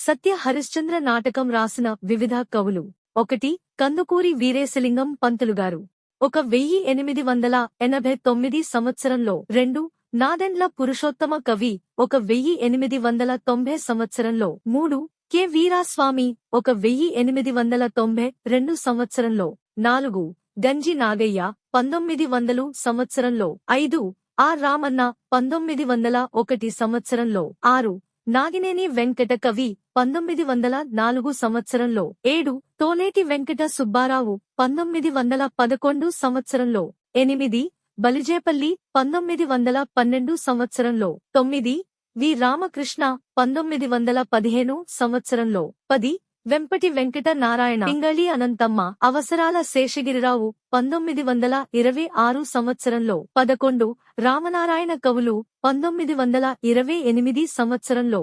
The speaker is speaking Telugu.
సత్య హరిశ్చంద్ర నాటకం రాసిన వివిధ కవులు. ఒకటి కందుకూరి వీరేశలింగం పంతులుగారు. ఒక వెయ్యి ఎనిమిది వందల ఎనభై తొమ్మిది సంవత్సరంలో రెండు నాదెండ్ల పురుషోత్తమ కవి ఒక వెయ్యి ఎనిమిది వందల తొంభై సంవత్సరంలో మూడు కె వీరాస్వామి ఒక వెయ్యి ఎనిమిది వందల తొంభై రెండు సంవత్సరంలో నాలుగు గంజి నాగయ్య పంతొమ్మిది వందలు సంవత్సరంలో ఐదు ఆర్ రామన్న పంతొమ్మిది వందల ఒకటి సంవత్సరంలో ఆరు నాగినేని వెంకట కవి పంతొమ్మిది వందల నాలుగు సంవత్సరంలో ఏడు తోలేటి వెంకట సుబ్బారావు పంతొమ్మిది వందల పదకొండు సంవత్సరంలో ఎనిమిది బలిజేపల్లి పంతొమ్మిది వందల పన్నెండు సంవత్సరంలో తొమ్మిది వి రామకృష్ణ పంతొమ్మిది వందల పదిహేను సంవత్సరంలో పది వెంపటి వెంకట నారాయణ పింగళి అనంతమ్మ అవసరాల శేషగిరిరావు పంతొమ్మిది వందల ఇరవై ఆరు సంవత్సరంలో పదకొండు రామనారాయణ కవులు పంతొమ్మిది వందల ఇరవై ఎనిమిది సంవత్సరంలో